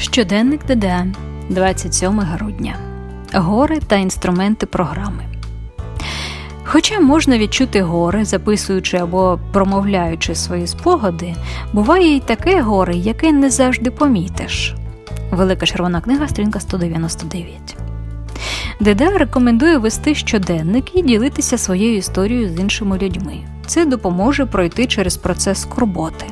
Щоденник ДД 27 грудня. Гори та інструменти програми. Хоча можна відчути гори, записуючи або промовляючи свої спогади, буває й таке горе, яке не завжди помітиш. Велика червона книга, сторінка 199. ДД рекомендує вести щоденник і ділитися своєю історією з іншими людьми. Це допоможе пройти через процес скорботи.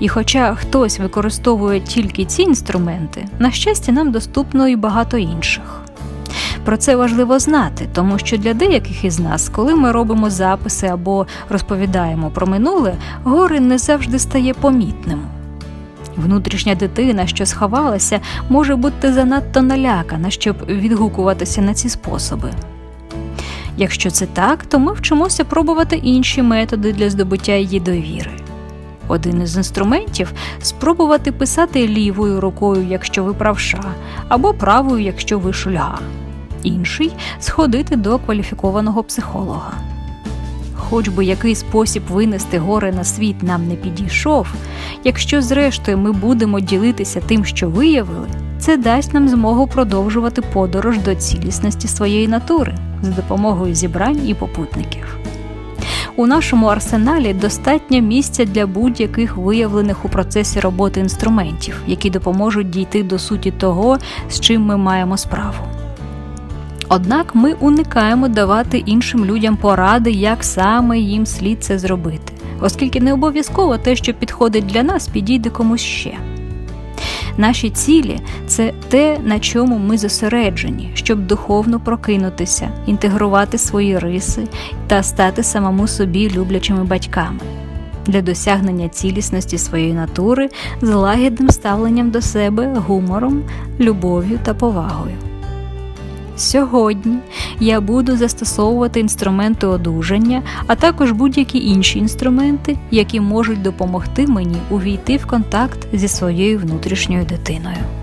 І хоча хтось використовує тільки ці інструменти, на щастя, нам доступно і багато інших. Про це важливо знати, тому що для деяких із нас, коли ми робимо записи або розповідаємо про минуле, горе не завжди стає помітним. Внутрішня дитина, що сховалася, може бути занадто налякана, щоб відгукуватися на ці способи. Якщо це так, то ми вчимося пробувати інші методи для здобуття її довіри. Один із інструментів спробувати писати лівою рукою, якщо ви правша, або правою, якщо ви шульга. Інший сходити до кваліфікованого психолога. Хоч би який спосіб винести горе на світ нам не підійшов, якщо зрештою ми будемо ділитися тим, що виявили, це дасть нам змогу продовжувати подорож до цілісності своєї натури за допомогою зібрань і попутників. У нашому арсеналі достатньо місця для будь-яких виявлених у процесі роботи інструментів, які допоможуть дійти до суті того, з чим ми маємо справу. Однак ми уникаємо давати іншим людям поради, як саме їм слід це зробити, оскільки не обов'язково те, що підходить для нас, підійде комусь ще. Наші цілі це те, на чому ми зосереджені, щоб духовно прокинутися, інтегрувати свої риси та стати самому собі люблячими батьками. Для досягнення цілісності своєї натури з лагідним ставленням до себе, гумором, любов'ю та повагою. Сьогодні я буду застосовувати інструменти одужання, а також будь-які інші інструменти, які можуть допомогти мені увійти в контакт зі своєю внутрішньою дитиною.